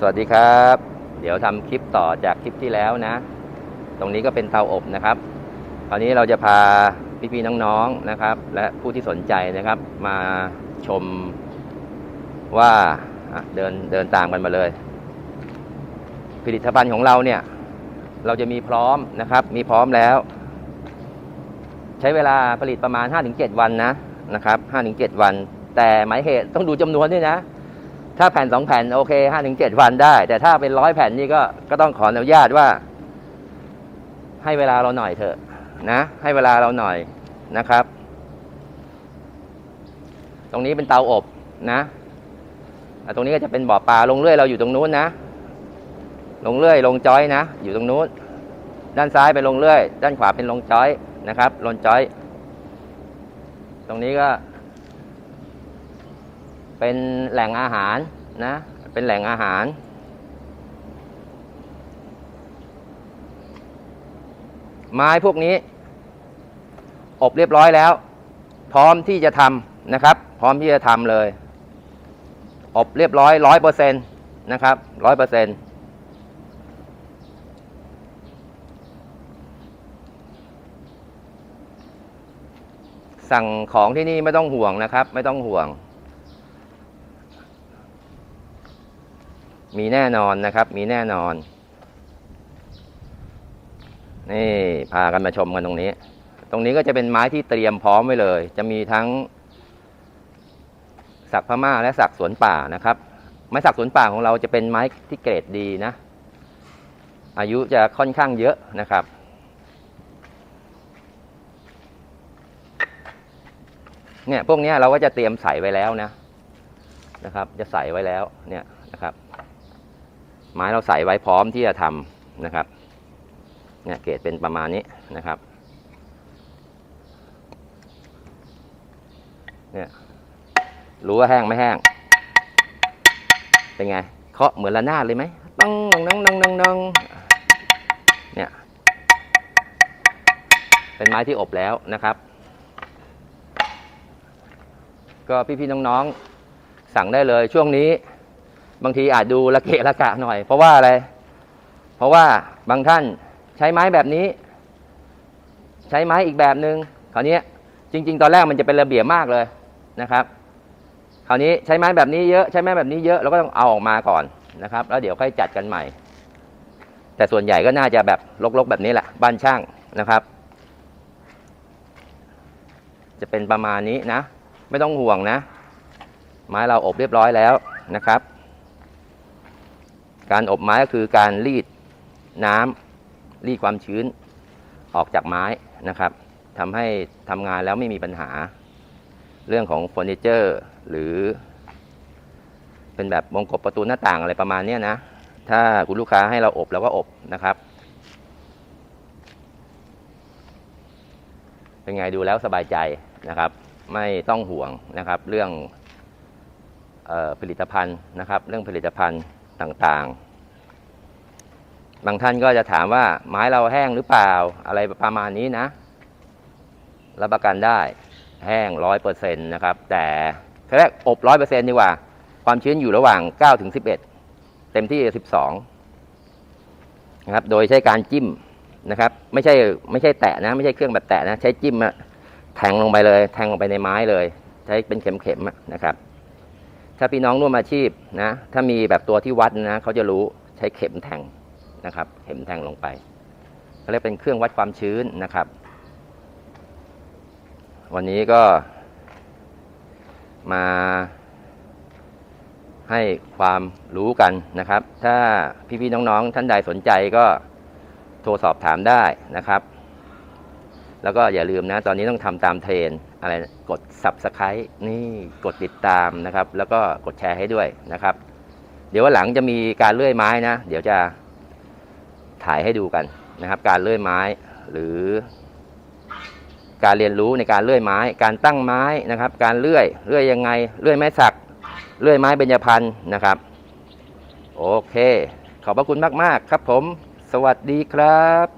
สวัสดีครับ เดี๋ยวทำคลิปต่อจากคลิปที่แล้วนะ ตรงนี้ก็เป็นเตาอบนะครับคราวนี้เราจะพาพี่ๆน้องๆนะครับ และผู้ที่สนใจนะครับ มาชมว่าเดินเดินตามกันมาเลย ผลิตภัณฑ์ของเราเนี่ย เราจะมีพร้อมนะครับ มีพร้อมแล้ว ใช้เวลาผลิตประมาณ 5-7 วันนะนะครับ5-7 วัน แต่หมายเหตุต้องดูจำนวนด้วยนะ ถ้าแผ่นสองแผ่นโอเคห้าถึงเจ็ดวันได้ แต่ถ้าเป็นร้อยแผ่นนี่ก็ก็ต้องขออนุญาตว่า ให้เวลาเราหน่อยเถอะนะ ให้เวลาเราหน่อยนะครับ ตรงนี้เป็นเตาอบนะอ่ตรงนี้ก็จะเป็นบ่อปลาลงเรื่อยเราอยู่ตรงนู้นนะ ลงเรื่อยลงจอยนะ อยู่ตรงนู้น ด้านซ้ายเป็นลงเรื่อย ด้านขวาเป็นลงจอยนะครับ ลงจอย ตรงนี้ก็ เป็นแหล่งอาหารนะ เป็นแหล่งอาหาร ไม้พวกนี้ อบเรียบร้อยแล้ว พร้อมที่จะทำนะครับ พร้อมที่จะทำเลย อบเรียบร้อยร้อยเปอร์เซ็นต์นะครับร้อยเปอร์เซ็นต์สั่งของที่นี่ไม่ต้องห่วงนะครับ ไม่ต้องห่วง มีแน่นอนนะครับ มีแน่นอน นี่พากันมาชมกันตรงนี้ ตรงนี้ก็จะเป็นไม้ที่เตรียมพร้อมไว้เลย จะมีทั้งสักพม่าและสักสวนป่านะครับ ไม้สักสวนป่าของเราจะเป็นไม้ที่เกรดดีนะ อายุจะค่อนข้างเยอะนะครับเนี่ยพวกนี้เราก็จะเตรียมใส่ไว้แล้วนะนะครับ จะใส่ไว้แล้วเนี่ยนะครับ ไม้เราใส่ไว้พร้อมที่จะทำนะครับเนี่ยเกรดเป็นประมาณนี้นะครับเนี่ยรู้ว่าแห้งไม่แห้ง เป็นไงเคาะเหมือนระนาดเลยไหมต้องนองนองนองนองเนี่ยเป็นไม้ที่อบแล้วนะครับ ก็พี่ๆน้องๆสั่งได้เลยช่วงนี้ บางทีอาจดูละเกะละกะหน่อย เพราะว่าอะไร เพราะว่าบางท่านใช้ไม้แบบนี้ ใช้ไม้อีกแบบหนึง่งคราวนี้จริง ๆ ตอนแรกมันจะเป็นระเบียบมากเลยนะครับ คราวนี้ใช้ไม้แบบนี้เยอะใช้ไม้แบบนี้เยอะเราก็ต้องเอาออกมาก่อนนะครับ แล้วเดี๋ยวค่อยจัดกันใหม่ แต่ส่วนใหญ่ก็น่าจะแบบลกๆแบบนี้แหละบ้านช่างนะครับ จะเป็นประมาณนี้นะ ไม่ต้องห่วงนะ ไม้เราอบเรียบร้อยแล้วนะครับ การอบไม้ก็คือการรีดน้ำรีดความชื้นออกจากไม้นะครับทำให้ทำงานแล้วไม่มีปัญหา เรื่องของเฟอร์นิเจอร์หรือ เป็นแบบวงกบประตูหน้าต่างอะไรประมาณนี้นะ ถ้าคุณลูกค้าให้เราอบเราก็อบนะครับ เป็นไงดูแล้วสบายใจนะครับ ไม่ต้องห่วงนะครับ เรื่องออผลิตภัณฑ์นะครับ เรื่องผลิตภัณฑ์ ต่างๆ บางท่านก็จะถามว่าไม้เราแห้งหรือเปล่า อะไรประมาณนี้นะ รับประกันได้แห้งร้อยเปอร์เซ็นต์นะครับ แต่แรกอบร้อยเปอร์เซ็นต์ดีกว่า ความชื้นอยู่ระหว่างเก้าถึงสิบเอ็ดเต็มที่สิบสองนะครับ โดยใช้การจิ้มนะครับ ไม่ใช่ไม่ใช่แตะนะ ไม่ใช่เครื่องแบบแตะนะ ใช้จิ้มอะแทงลงไปเลย แทงลงไปในไม้เลย ใช้เป็นเข็มๆนะครับ ถ้าพี่น้องร่วมอาชีพนะถ้ามีแบบตัวที่วัดนะเขาจะรู้ใช้เข็มแทงนะครับ เข็มแทงลงไปเขาเรียกเป็นเครื่องวัดความชื้นนะครับ วันนี้ก็มาให้ความรู้กันนะครับ ถ้าพี่ๆน้องๆท่านใดสนใจก็โทรสอบถามได้นะครับ แล้วก็อย่าลืมนะ ตอนนี้ต้องทำตามเทรนอะไรกด subscribe นี่กดติดตามนะครับ แล้วก็กดแชร์ให้ด้วยนะครับ เดี๋ยววันหลังจะมีการเลื่อยไม้นะ เดี๋ยวจะถ่ายให้ดูกันนะครับ การเลื่อยไม้หรือ การเรียนรู้ในการเลื่อยไม้ การตั้งไม้นะครับ การเลื่อยเลื่อยยังไงเลื่อยไม้สักเลื่อยไม้เบญจพรรณนะครับ โอเค ขอบพระคุณมาก ๆ ครับผม สวัสดีครับ